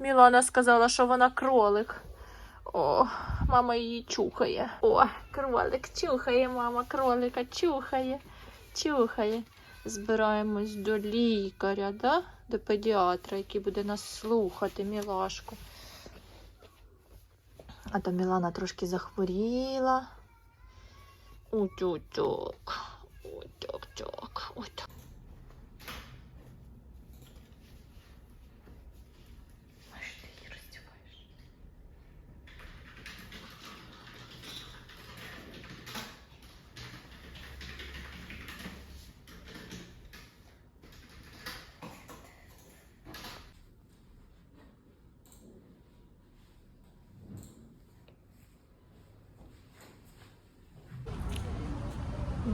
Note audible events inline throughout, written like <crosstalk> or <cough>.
Мілана сказала, що вона кролик. О, мама її чухає. О, кролик чухає, мама кролика чухає, чухає. Збираємось до лікаря, да? до педіатра, який буде нас слухати, мілашку. А то Мілана трошки захворіла. Утюк. Утюк. Аж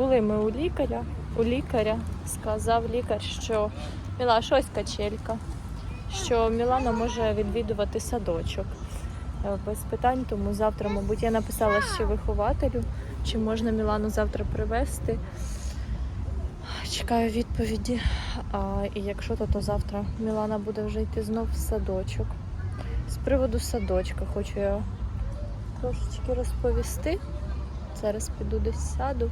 Були ми у лікаря. У лікаря сказав лікар, що Міла щось качелька, що Мілана може відвідувати садочок. Е, Без питань, тому завтра, мабуть, я написала ще вихователю, чи можна Мілану завтра привезти. Чекаю відповіді. А, і якщо то, то завтра Мілана буде вже йти знов в садочок. З приводу садочка хочу я трошечки розповісти. Зараз піду десь сяду.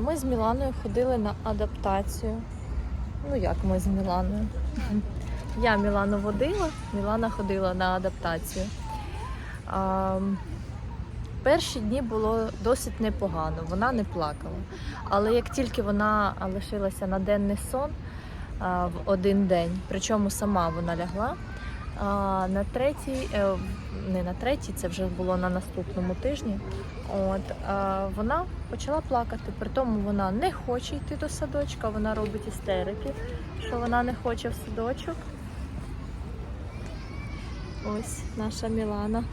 Ми з Міланою ходили на адаптацію. Ну як ми з Міланою? Я Мілану водила, Мілана ходила на адаптацію. Перші дні було досить непогано, вона не плакала. Але як тільки вона лишилася на денний сон в один день, причому сама вона лягла, а, на третій, е, не на третій, це вже було на наступному тижні. От вона почала плакати. При тому вона не хоче йти до садочка, вона робить істерики, що вона не хоче в садочок. Ось наша Мілана.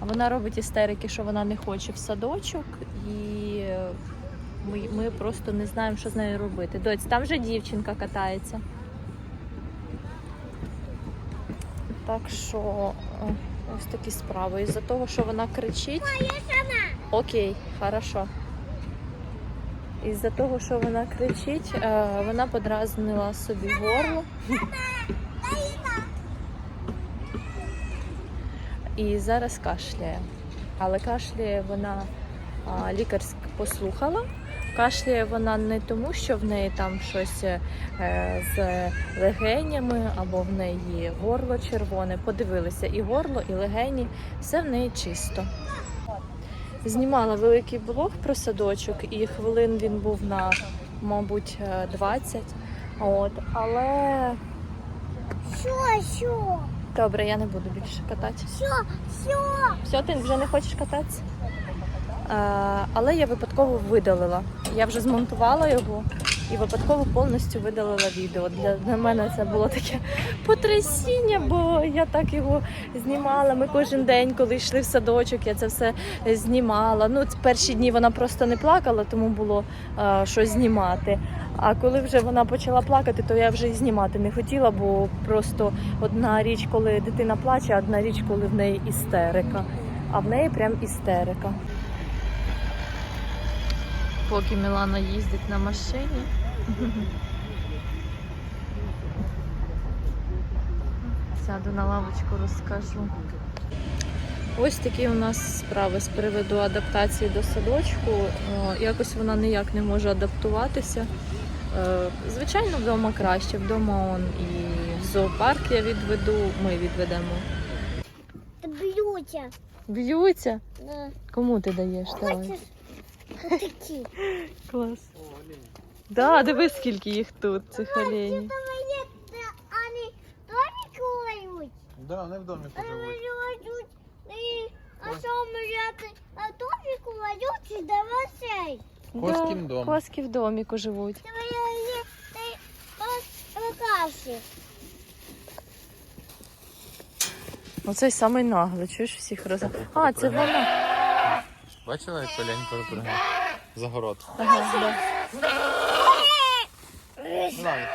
Вона робить істерики, що вона не хоче в садочок, і е, ми, ми просто не знаємо, що з нею робити. Доць, там вже дівчинка катається. Так що е, ось такі справи. Із-за того, що вона кричить. Окей, хорошо. Із-за того, що вона кричить, е, вона подразнила собі горло. І зараз кашляє. Але кашляє вона а, лікар послухала. Кашляє вона не тому, що в неї там щось е, з легенями або в неї горло червоне. Подивилися і горло, і легені, все в неї чисто. Знімала великий блог про садочок, і хвилин він був на, мабуть, е, 20. От, але Що, що? добре, я не буду більше катати. Що, що? Все, ти вже не хочеш кататися? Е, але я випадково видалила. Я вже змонтувала його і випадково повністю видалила відео. Для, для мене це було таке потрясіння, бо я так його знімала. Ми кожен день, коли йшли в садочок, я це все знімала. Ну, перші дні вона просто не плакала, тому було е, щось знімати. А коли вже вона почала плакати, то я вже і знімати не хотіла, бо просто одна річ, коли дитина плаче, а одна річ, коли в неї істерика. А в неї прям істерика. Поки Мілана їздить на машині. Сяду на лавочку, розкажу. Ось такі у нас справи з приводу адаптації до садочку. Якось вона ніяк не може адаптуватися. Е, Звичайно, вдома краще, вдома он і в зоопарк я відведу, ми відведемо. Б'ються. Б'ються? Да. Кому ти даєш? Давай. Отакі. Клас. Да, дивись, скільки їх тут, цих оленів. Да, вони в доміку Вони живуть. живуть. А що ми як а домик кувають і давай Коськін дом. Коски в доміку живуть. Та мені є покаші. Оцей самий наглий, чуєш всіх роз... А, це вона. Бачила, як олень перепригнув? Загород. Ага, да.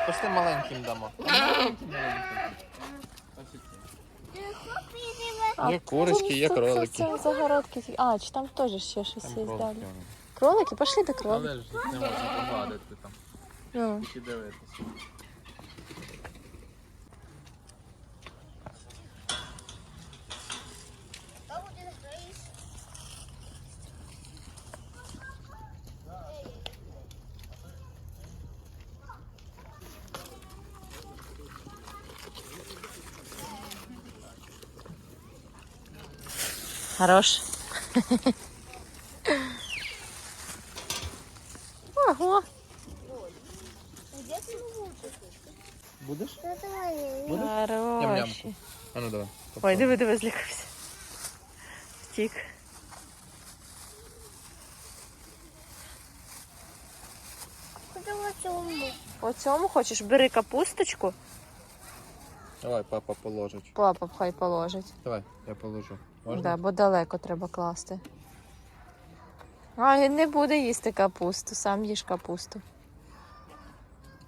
Пошли маленьким дамо. Маленьким, маленьким. А, Є курочки, є це- кролики. Це, загородки. А, чи там теж ще щось є кролики далі? Кролики? Пошли до кроликів. Але ж їх не можна погладити там. Ну, Тільки дивитися. Хорош. Ого. Будеш? Це твоє. Будеш? Хороші. А ну давай. Ой, диви, диви, злякався. Втік. По цьому хочеш? Бери капусточку. Давай, папа положить. Папа хай положить. Давай, я положу. Можна? Да, бо далеко треба класти. А, він не буде їсти капусту, сам їж капусту.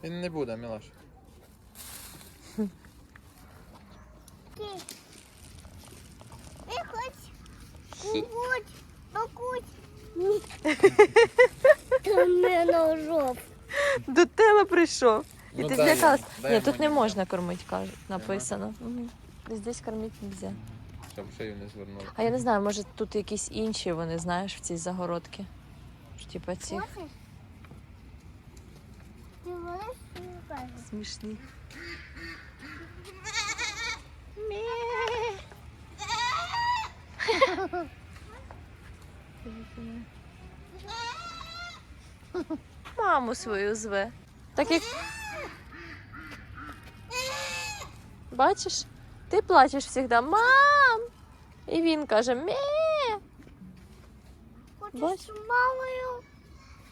Він не буде, Мілаш. Ти. Ти хоч. Кукуть. Покуть. Ти мене жов. До тебе прийшов. І Ну, ти злякалась. Ні, тут не можна кормити, кажуть, написано. Мгм. Здесь кормити не можна. Щоб шею не звернули. А я не знаю, може тут якісь інші вони, знаєш, в цій загородці. Типа ці Хочеш? Ти смішні. Маму свою зве. Так як. Бачиш? Ти плачеш завжди, мам! І він каже, мє. Хочеш з мамою?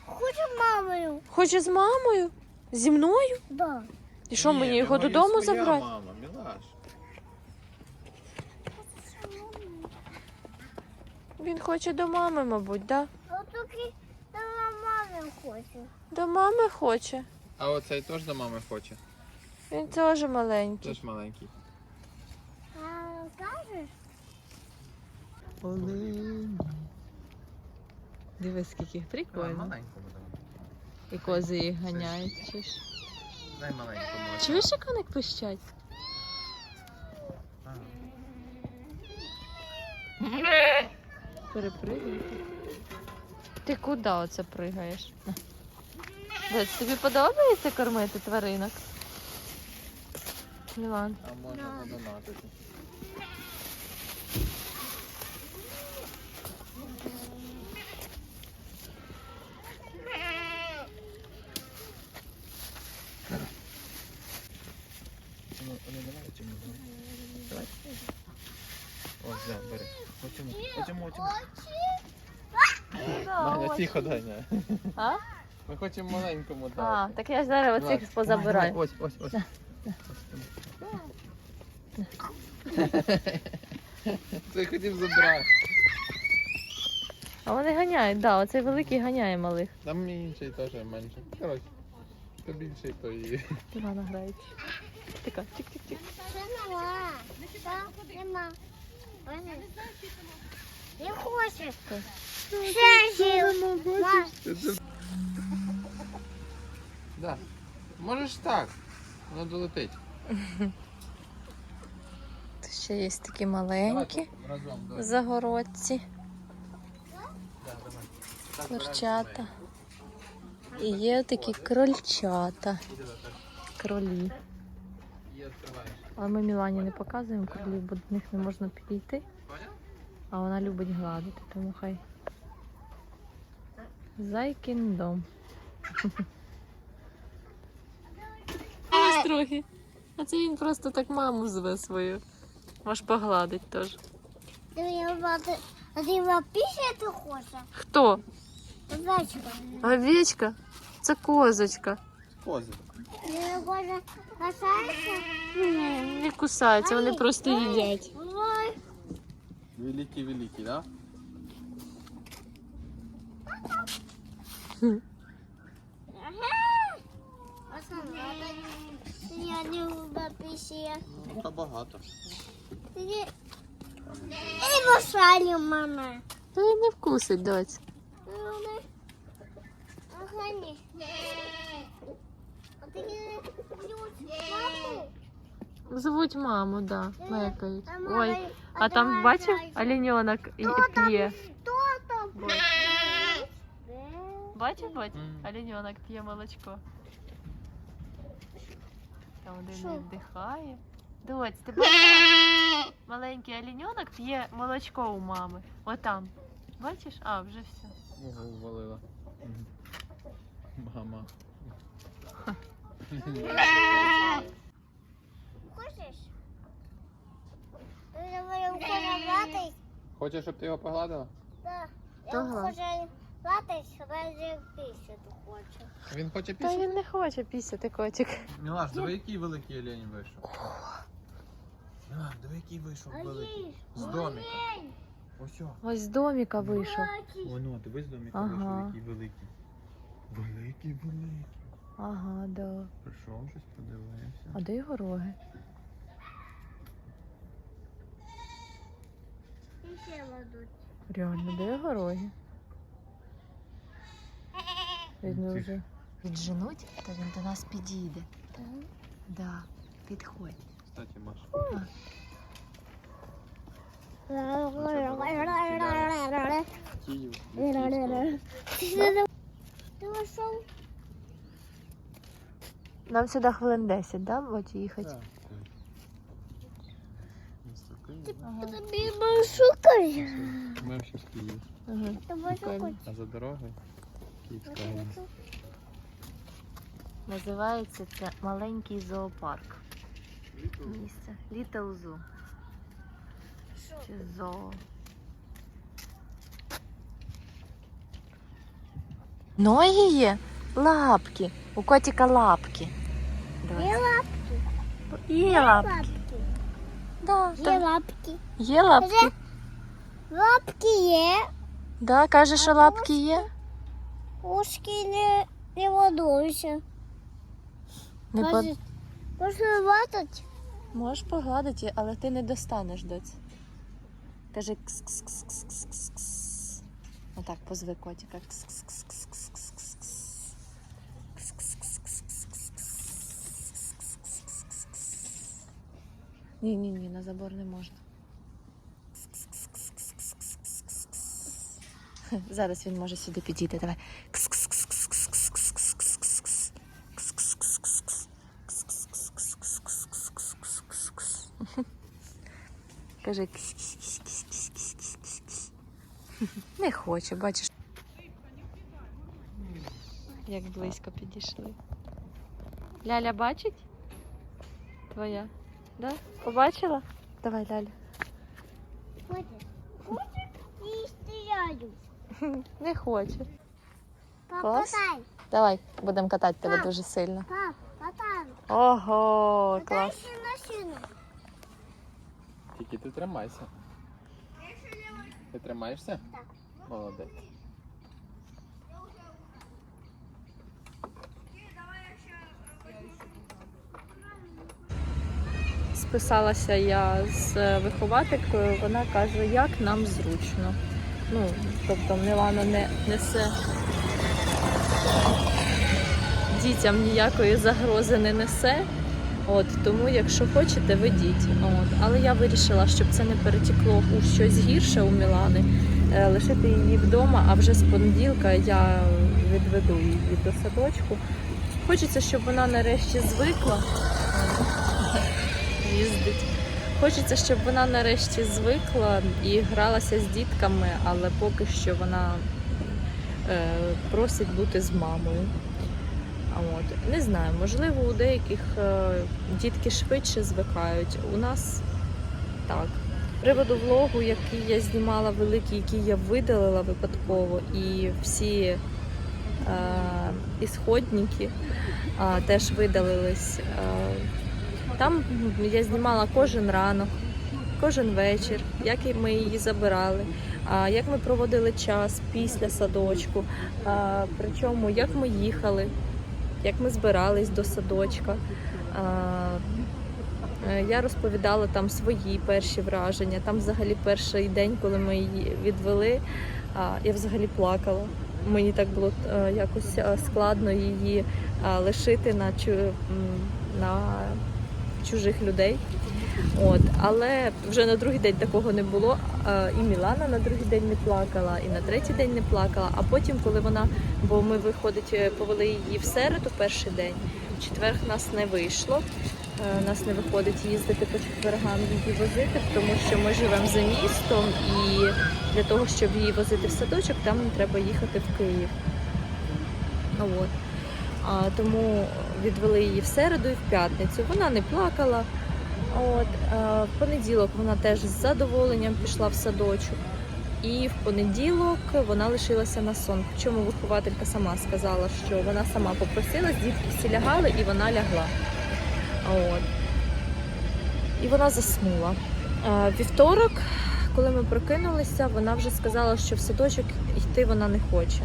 Хочеш з мамою? Хоче з мамою? Зі мною? Да. І що мені його додому забрати? мама, Мілаш. Він хоче до мами, мабуть, да? От до мами хоче. До мами хоче. А оцей теж до мами хоче. Він теж маленький. Теж маленький. А кажеш? Олень. Дивись, скільки прикольно. І кози їх ганяють. Чуєш? Дай маленькому. Чуєш, як вони пищать? Перепригуйте. Ти куди оце пригаєш? Десь, тобі подобається кормити тваринок? Мілан. А можна задонатити. Ну, ну давай цьому. Давай. Ось, да, бери. Оцьому, оцьому. Маня, тихо, дай, не. А? Ми хочемо маленькому дати. А, так я ж зараз оцих позабираю. Ось, ось, ось. Ти хотів забрати. А вони ганяють, да, оцей великий ганяє малих. Там інший теж менше. Коротше, то більший, то і. Івана грають. Така, тик-тик-тик. Це нема. Не хочеш. Да. Можеш так. Воно долетить. Тут ще є такі маленькі загородці, курчата. І є такі крольчата, кролі. Але ми Мілані не показуємо кролів, бо до них не можна підійти. А вона любить гладити, тому хай. Зайкін дом. <laughs> Ось трохи. А це він просто так маму зве свою. Можеш погладить теж. Ти пісяти? Хто? Зайчика. Овечка? Це козочка. Кози. Не хочеш? Ні, не кусаються, вони просто їдять. Ой. Великий, великий, да? Я не люблю. Ну, та багато. Ти не мама. Та й не вкусить, доць. Ага, ні. Звуть маму, да, мекають. Там Ой, мама- а там давай бачив, зайчик. оленьонок і Хто там? п'є. Хто там? Бач. Де? Бачив, бать? Мгм. Оленьонок п'є молочко. Там один Що? віддихає. Доць, ти бачиш? Маленький оленьонок п'є молочко у мами. Отам. Бачиш? А, вже все. Ого, увалила. Мама. Хочеш? Хочеш, щоб ти його погладила? Да. Я Ага. хочу гратись, раді пісяти хочу. Він хоче Та він не хоче пісяти котик. Мілаш, диви, який великий олень вийшов. Мілаш, диви, який вийшов великий. З домика. Ось о. Ось з доміка вийшов. Воно, диви з домика Ага. вийшов, який великий. Великий, великий. Ага, да. Прийшов щось, подивився. А де його роги? І ще ладуть. Реально, де його роги? Видно вже відженуть, то він до нас підійде. Да, підходь. Кстати, Маш. Київ. Ти пішов? Нам сюди хвилин 10, да, будуть їхати? Так. Ага. Тобі шукай. Ми ще в Києві. Ага. А за дорогою Київська область. Називається це маленький зоопарк. Місце. Little Zoo. Чи зоо. Ноги є? Лапки. У котика лапки. Є Є, є лапки. лапки. Да, Є да. лапки. Є лапки. Лапки є. Да, каже, що лапки є. Ушки не, не водуються. Не по... Можна ватати? Можеш погладити, але ти не достанеш доць. Каже кс-кс-кс-кс-кс-кс. Отак позви котика. Кс-кс-кс-кс-кс-кс. Ні, ні, ні, на забор не можна. Зараз він може сюди підійти. Давай. Каже. Не хоче, бачиш. Як близько підійшли. Ляля бачить? Твоя? Да? Побачила? Давай, Ляля. Хочеш? Хочеш? І стріляю. Не хоче. Пап, Клас. Давай, будемо катати тебе Так. дуже сильно. Пап, катай. Ого, Катай клас. ще машину. Тільки ти тримайся. Ти тримаєшся? Так. Молодець. Списалася я з вихователькою, вона каже, як нам зручно. Ну, тобто Мілана не несе дітям ніякої загрози не несе. От, тому, якщо хочете, ведіть. От. Але я вирішила, щоб це не перетекло у щось гірше у Мілани, е, лишити її вдома, а вже з понеділка я відведу її до садочку. Хочеться, щоб вона нарешті звикла їздить. Хочеться, щоб вона нарешті звикла і гралася з дітками, але поки що вона е, просить бути з мамою. От. Не знаю, можливо, у деяких е, дітки швидше звикають. У нас так. Приводу влогу, який я знімала великий, який я видалила випадково, і всі е, ісходники е, теж видалились. Е, там я знімала кожен ранок, кожен вечір, як ми її забирали, як ми проводили час після садочку, причому як ми їхали, як ми збирались до садочка. Е, Я розповідала там свої перші враження. Там взагалі перший день, коли ми її відвели, я взагалі плакала. Мені так було е, якось е, складно її лишити на, на чужих людей. От, але вже на другий день такого не було. І Мілана на другий день не плакала, і на третій день не плакала. А потім, коли вона, бо ми виходить, е, повели її в середу перший день, в четвер в нас не вийшло. Е, нас не виходить їздити по четвергам її возити, тому що ми живемо за містом, і для того, щоб її возити в садочок, там треба їхати в Київ. От. А, тому відвели її в середу і в п'ятницю. Вона не плакала. От, е, в понеділок вона теж з задоволенням пішла в садочок. І в понеділок вона лишилася на сон. Причому вихователька сама сказала, що вона сама попросилась, дітки всі лягали і вона лягла. От. І вона заснула. Е, Вівторок, коли ми прокинулися, вона вже сказала, що в садочок йти вона не хоче.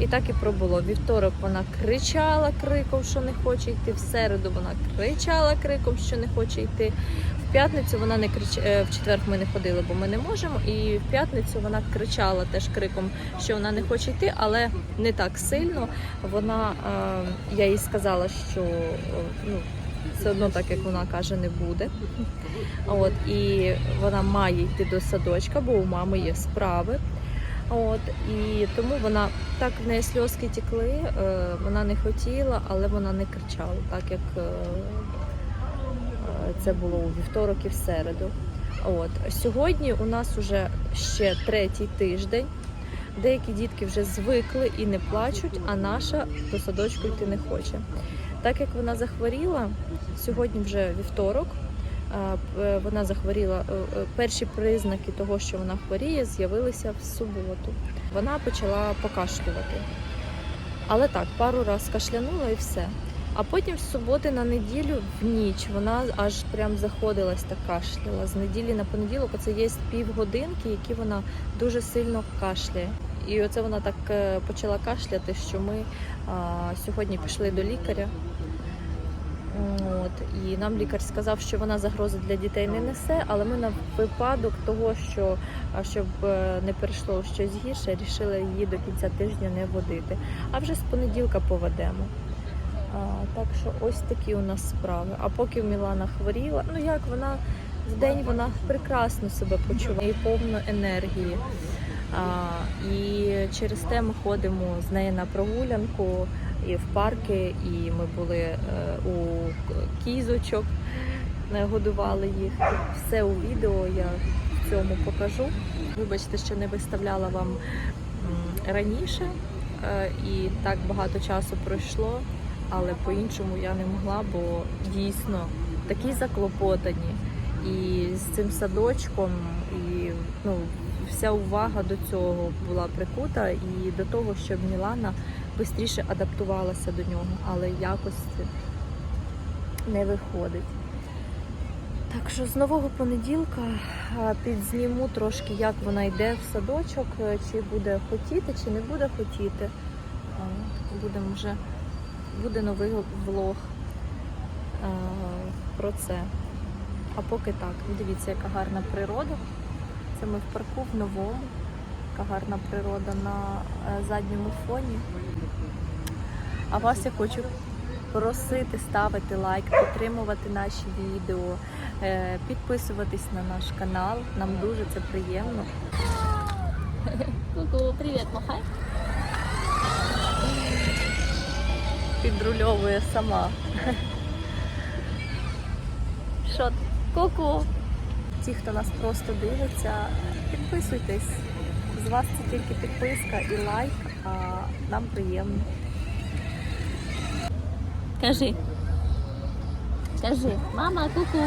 І так і пробуло. Вівторок вона кричала криком, що не хоче йти. В середу вона кричала криком, що не хоче йти. В п'ятницю вона не крич... е, в четвер ми не ходили, бо ми не можемо. І в п'ятницю вона кричала теж криком, що вона не хоче йти, але не так сильно. Вона е, я їй сказала, що е, ну, все одно так, як вона каже, не буде. От і вона має йти до садочка, бо у мами є справи. От і тому вона так в неї сльозки тікли. е, Вона не хотіла, але вона не кричала, так як е, е, це було у вівторок і в середу. От сьогодні у нас вже ще третій тиждень. Деякі дітки вже звикли і не плачуть, а наша до садочку йти не хоче. Так як вона захворіла, сьогодні вже вівторок. Е, Вона захворіла. е, е, Перші признаки того, що вона хворіє, з'явилися в суботу. Вона почала покашлювати. Але так, пару раз кашлянула і все. А потім з суботи на неділю в ніч вона аж прям заходилась та кашляла. З неділі на понеділок це є півгодинки, які вона дуже сильно кашляє. І оце вона так почала кашляти, що ми а, сьогодні пішли до лікаря. От, і нам лікар сказав, що вона загрози для дітей не несе, але ми на випадок того, що щоб е, не перейшло щось гірше, рішили її до кінця тижня не водити. А вже з понеділка поведемо. А, так що ось такі у нас справи. А поки Мілана хворіла, ну як вона в день вона прекрасно себе почуває і повно енергії. А, і через те ми ходимо з нею на прогулянку і в парки, і ми були е, у кізочок, е, годували їх. Все у відео я в цьому покажу. Вибачте, що не виставляла вам раніше, е, і так багато часу пройшло, але по-іншому я не могла, бо дійсно такі заклопотані. І з цим садочком, і ну, вся увага до цього була прикута, і до того, щоб Мілана швидше адаптувалася до нього, але якось не виходить. Так що з нового понеділка підзніму трошки, як вона йде в садочок, е, чи буде хотіти, чи не буде хотіти. Будемо вже буде новий влог про це. А поки так, дивіться, яка гарна природа. Це ми в парку в новому. Яка гарна природа на е, задньому фоні. А вас я хочу просити ставити лайк, підтримувати наші відео, е, підписуватись на наш канал. Нам дуже це приємно. Ку-ку, привіт, махай. Підрульовує сама. Що ти? Ку-ку. Ті, хто нас просто дивиться, підписуйтесь. З вас це тільки підписка і лайк, а нам приємно. Кажи. Кажи, мама, ку-ку.